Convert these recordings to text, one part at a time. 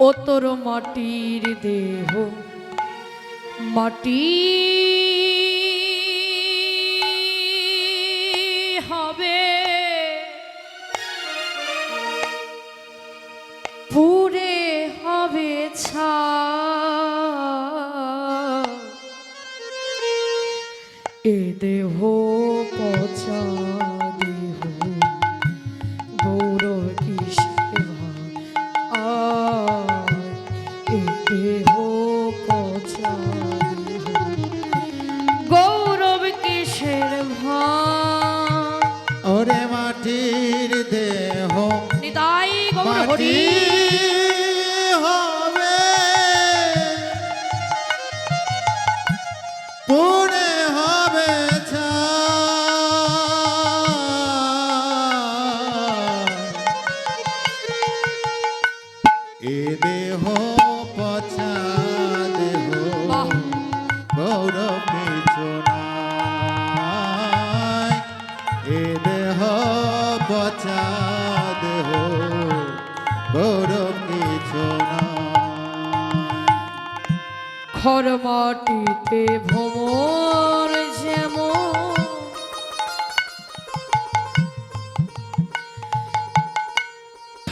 ও তোর মাটির দেহ মাটি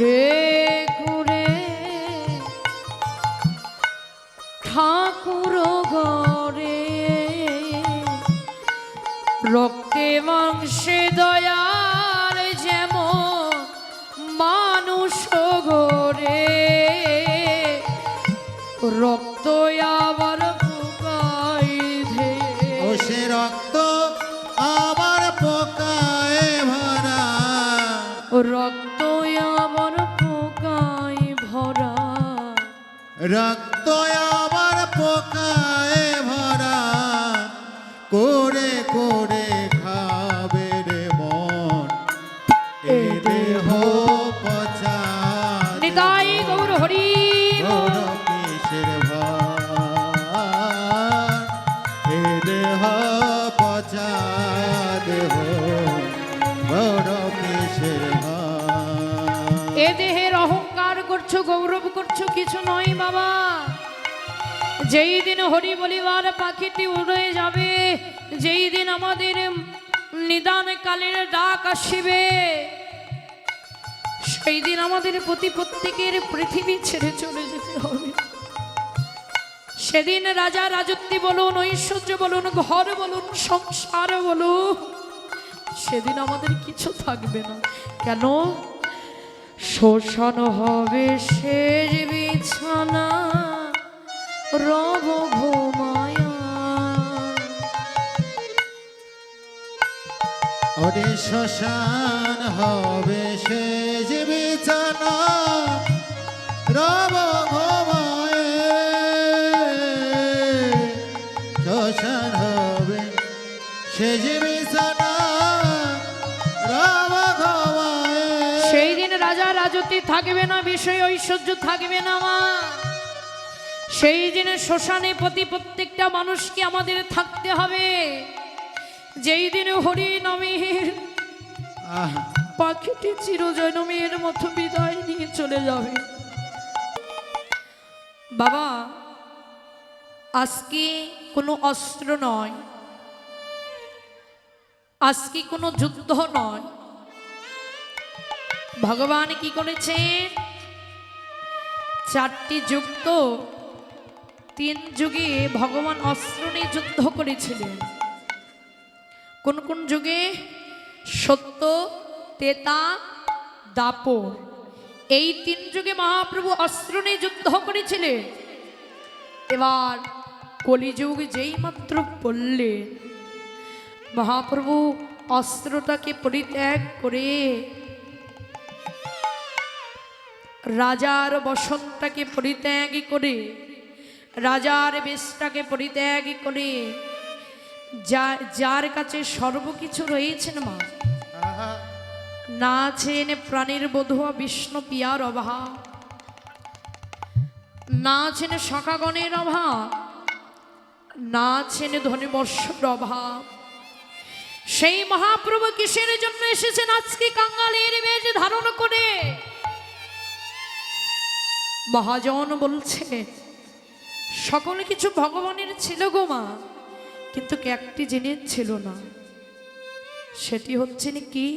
করে করে ঠাকুর ঘরে রক্তে মাংসে দয়াল যেমন মানুষ ঘরে রক্ত আবার রক্ত আমার পোকায় ভরা। করে করে খাবে রে মন। এ দেহ পচা নিতাই গৌর হরি গৌর কিসের ভার। এ দেহ পচা দেহ গৌর কিসের ভার। এ দেহের অহংকার করছ গৌরব করছ কিছু নয়। যেই দিন হরি বলিবার পাখিটি উড়ে যাবে, যেই দিন আমাদের নিদান কালের ডাক আসিবে, সেই দিন আমাদের প্রতি প্রত্যেকের পৃথিবী ছেড়ে চলে যেতে হবে। সেদিন রাজা রাজত্বী বলুন, ঐশ্বর্য বলুন, ঘর বলুন, সংসার বলুন, সেদিন আমাদের কিছু থাকবে না। কেন? শোষণ হবে শেষ বিছানা। রব ঘুমায়া ওরে শ্মশান হবে শেষ বিছানা। রব ঘুমায়ে শ্মশান হবে শেষ বিছানা। রব ঘুমায়ে সেই দিন রাজা রাজত্বী থাকবে না, বিষয় ঐশ্বর্য থাকবে না মা। সেই দিনে শ্মশানে প্রতি প্রত্যেকটা মানুষকে আমাদের থাকতে হবে। যেই দিনে হরি নমীর আহ। পাখিটি চিরজনমের মতো বিদায় নিয়ে চলে যাবে। বাবা আজকে কোনো অস্ত্র নয়। আজকে কোনো যুদ্ধ নয়। ভগবান কি করেছেন চারটি যুক্ত তিন যুগে ভগবান অস্ত্র নিয়ে যুদ্ধ করেছিলেন। কোন কোন যুগে? সত্য, তেতা দাপ এই তিন যুগে মহাপ্রভু অস্ত্র নিয়ে যুদ্ধ করেছিলেন। এবার কলিযুগ যেই মাত্র পড়লেন মহাপ্রভু অস্ত্রটাকে পরিত্যাগ করে রাজার বসনটাকে পরিত্যাগ করে রাজার বেশটাকে পরিত্যাগ করে যা যার কাছে সর্বকিছু রয়েছেন মা না আছেন প্রাণীর বধুয়া বিষ্ণু পিয়ার অভাব না আছেন সখাগণের অভাব না আছেন ধনীবর্ষর অভাব সেই মহাপ্রভু কিসের জন্য এসেছেন? আজকে কাঙ্গালের বেজ ধারণ করে। মহাজন বলছে সকল কিছু ভগবানের ছিল গো মা কিন্তু একটি জিনিস ছিল না। সেটি হচ্ছে কি?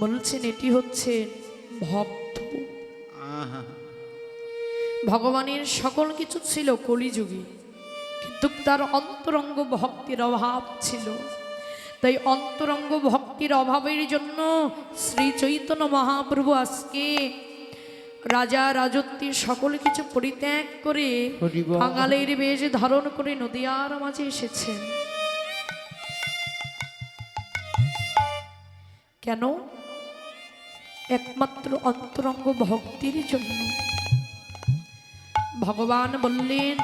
বলছেন এটি হচ্ছে ভক্ত। ভগবানের সকল কিছু ছিল কলিযুগে কিন্তু তার অন্তরঙ্গ ভক্তির অভাব ছিল। তাই অন্তরঙ্গ ভক্তির অভাবের জন্য শ্রী চৈতন্য মহাপ্রভু আজকে রাজা রাজত্বের সকল কিছু পরিত্যাগ করে বাঙালির বেশ ধারণ করে নদিয়ার মাঝে এসেছেন কেন? একমাত্র অন্তরঙ্গ ভক্তির জন্য। ভগবান বললেন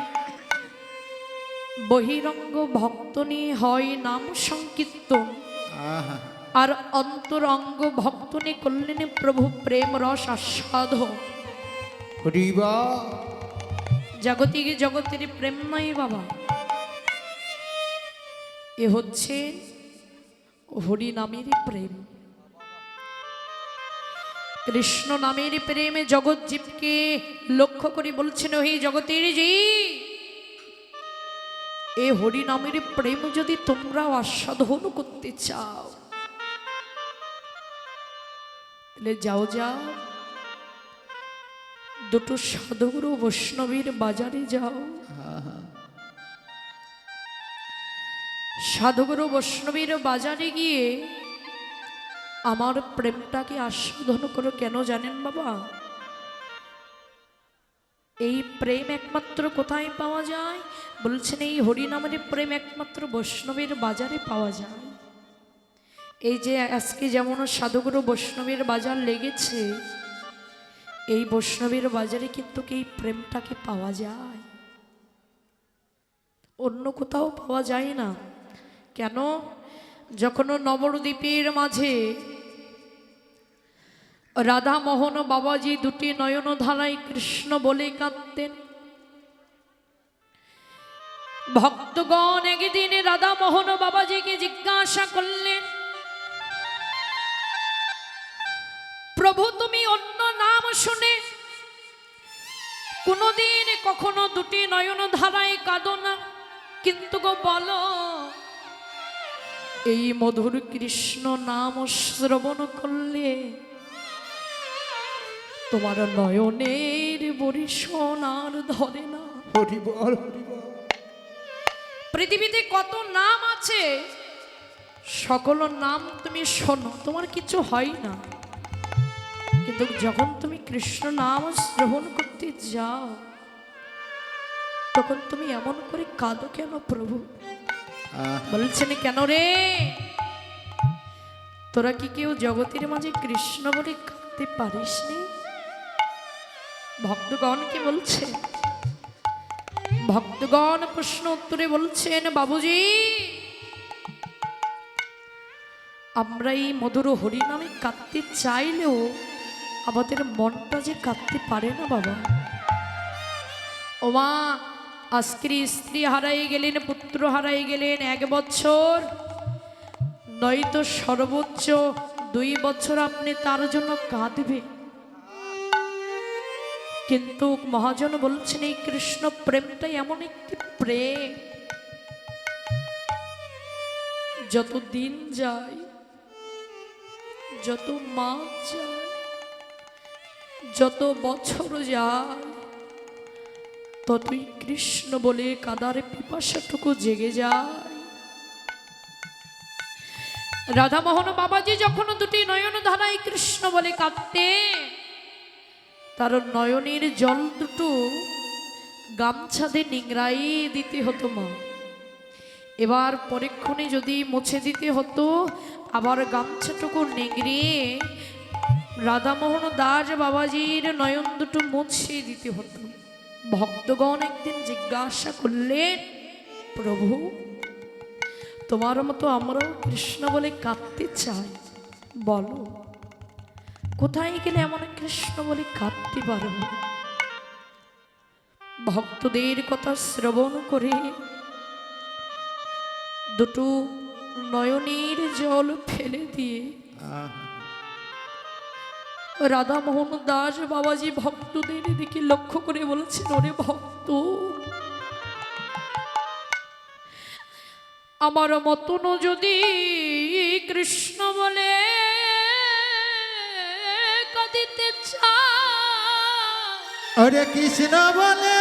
বহিরঙ্গ ভক্ত নিয়ে হয় নাম সংকীর্তন। আহা, আর অন্তরঙ্গ ভক্তনে করলেন প্রভু প্রেম রস আস্বাদ। জাগতিক জগতের প্রেম নয় বাবা। এ হচ্ছে হরি নামের প্রেম। কৃষ্ণ নামের প্রেমে জগৎ জীবকে লক্ষ্য করে বলছেন হে জগতের জীব এ হরি নামের প্রেম যদি তোমরাও আস্বাদন করতে চাও তাহলে যাও যাও দুটো সাধুগুরু বৈষ্ণবীর বাজারে যাও। সাধুগুরু বৈষ্ণবীর বাজারে গিয়ে আমার প্রেমটাকে আস্বাদন করো। কেন জানেন বাবা? এই প্রেম একমাত্র কোথায় পাওয়া যায়? বলছেন এই হরিনামের প্রেম একমাত্র বৈষ্ণবের বাজারে পাওয়া যায়। এই যে আজকে যেমন সাধুগুরু বৈষ্ণবের বাজার লেগেছে, এই বৈষ্ণবের বাজারে কিন্তু এই প্রেমটাকে পাওয়া যায়? অন্য কোথাও পাওয়া যায় না। কেন? যখন নবদ্বীপের মাঝে রাধা মোহন বাবাজি দুটি নয়ন ধারায় কৃষ্ণ বলে কাঁদতেন, ভক্তগণ একদিন রাধা মোহন বাবাজিকে জিজ্ঞাসা করলেন প্রভু তুমি অন্য নাম শুনে কোনোদিন কখনো দুটি নয়ন ধারায় কাঁদো না। কিন্তু গো বলো এই মধুর কৃষ্ণ নাম শ্রবণ করলে তোমার নয়নের বরিশন আর ধরে না। হরি বল, হরি বল। পৃথিবীতে কত নাম আছে সকল নাম তুমি শোনো তোমার কিছু হয় না। কিন্তু যখন তুমি কৃষ্ণ নাম শ্রবণ করতে যাও তখন তুমি এমন করে কাঁদো কেন প্রভু? বলছেন কেন রে? তোরা কি কেউ জগতের মাঝে কৃষ্ণ বলে কাঁদতে পারিস নি? ভক্তগণ কি বলছে? ভক্তগণ প্রশ্ন উত্তরে বলছেন বাবুজি আমরা এই মধুর হরিনামে কাঁদতে চাইলেও আমাদের মনটা যে কাঁদতে পারে না, বাবা। ওমা, আজকের স্ত্রী হারাই গেলেন, পুত্র হারাই গেলেন এক বছর। নয়তো সর্বোচ্চ দুই বছর আপনি তার জন্য কাঁদবে। কিন্তু মহাজন বলছেন, এই কৃষ্ণ প্রেমটা এমন একটি প্রেম। যত দিন যায়, যত মাস যায় যত বছর যায়, ততই কৃষ্ণ বলে কাদার পিপাসাটুকু জেগে যায়। রাধামোহন বাবাজি যখন দুটি নয়ন ধারায় কৃষ্ণ বলে কাঁদতে, তার নয়নের জল দুটো গামছাতে নিংড়াই দিতে হতো মা। এবার পরীক্ষণে যদি মুছে দিতে হতো, আবার গামছাটুকু নিংড়িয়ে রাধামোহন দাস বাবাজির নয়ন দুটো মুছিয়ে দিতে হতো। ভক্তগণ একদিন জিজ্ঞাসা করলেন প্রভু, তোমার মতো আমরাও কৃষ্ণ বলে কাঁদতে চাই। বলো, কোথায় গেলে এমন কৃষ্ণ বলে কাঁদতে পারব? ভক্তদের কথা শ্রবণ করে দুটো নয়নের জল ফেলে দিয়ে রাধামোহন দাস বাবাজি ভক্তদের দিকে লক্ষ্য করে বলেছেন ওরে ভক্ত আমার মতন যদি কৃষ্ণ বলে কাঁদিতে চায় ওরে কৃষ্ণ বলে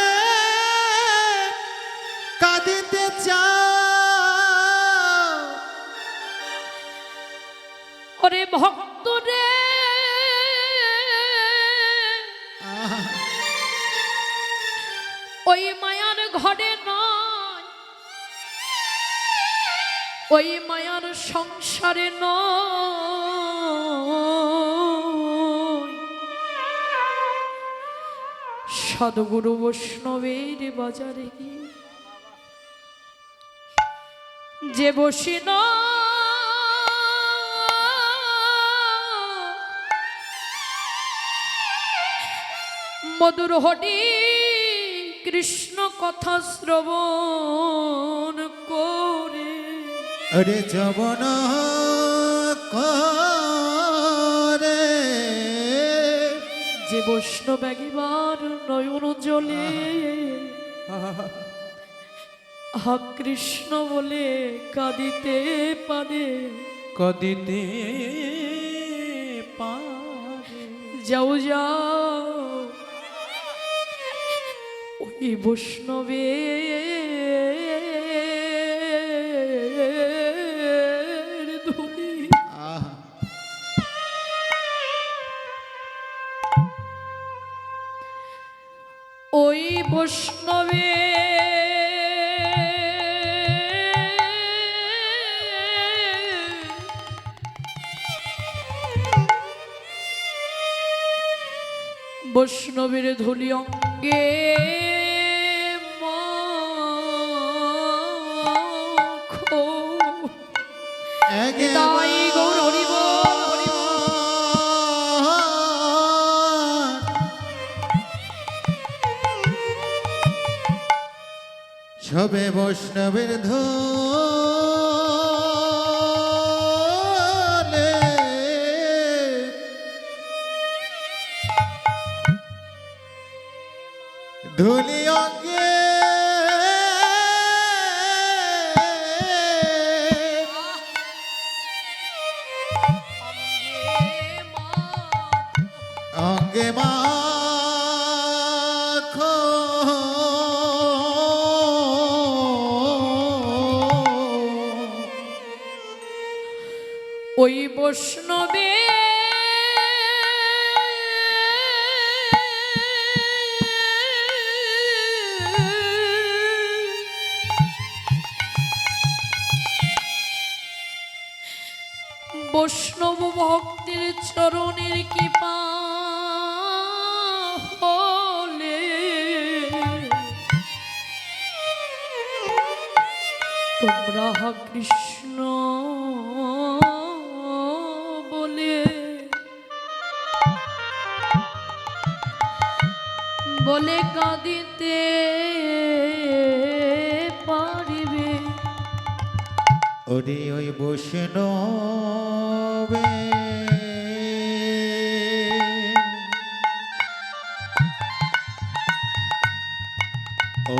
কাঁদিতে চাও ওরে ভক্ত ওই মায়ার ঘরে নয়। ওই মায়ার সংসারে নয়। সদগুরু বৈষ্ণবের বাজারে গিয়ে যে বসি না, মধুর হটি কৃষ্ণ কথা শ্রবণ করে। ওরে যবন করে। যে বৈষ্ণব একবার নয়ন জলে হা কৃষ্ণ বলে কাঁদিতে পারে। কদিতে পারে। যাও যাও ওই বৈষ্ণবে। ওই বৈষ্ণবে। বৈষ্ণবের ধুলি অঙ্গে সবে বৈষ্ণবের ধলে ধুলি ওই বৈষ্ণবে বৈষ্ণব ভক্তের চরণের কৃপা হলে তোমরা কৃষ্ণ বলে কাঁদিতে পারিবে। ওরে ওই বৈষ্ণবে।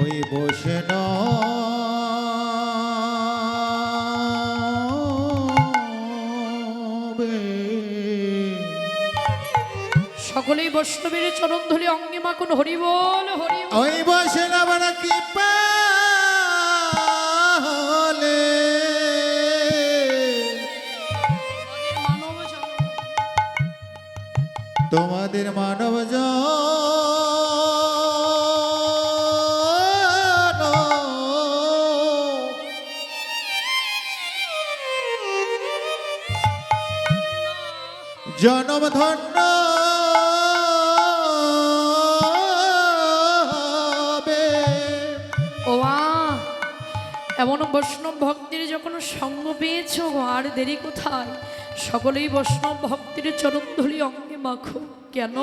ওই বৈষ্ণবে। সকলেই বৈষ্ণবের চরণ ধরে অঙ্গে মাখুন হরি বল হরি ওই বসে না কি তোমাদের মানব জনম ধন্য বৈষ্ণব ভক্তির যখন সঙ্গ পেয়েছ আর দেরি কোথায়? সকলেই বৈষ্ণব ভক্তির চরণধুলি অঙ্গে মাখো। কেন?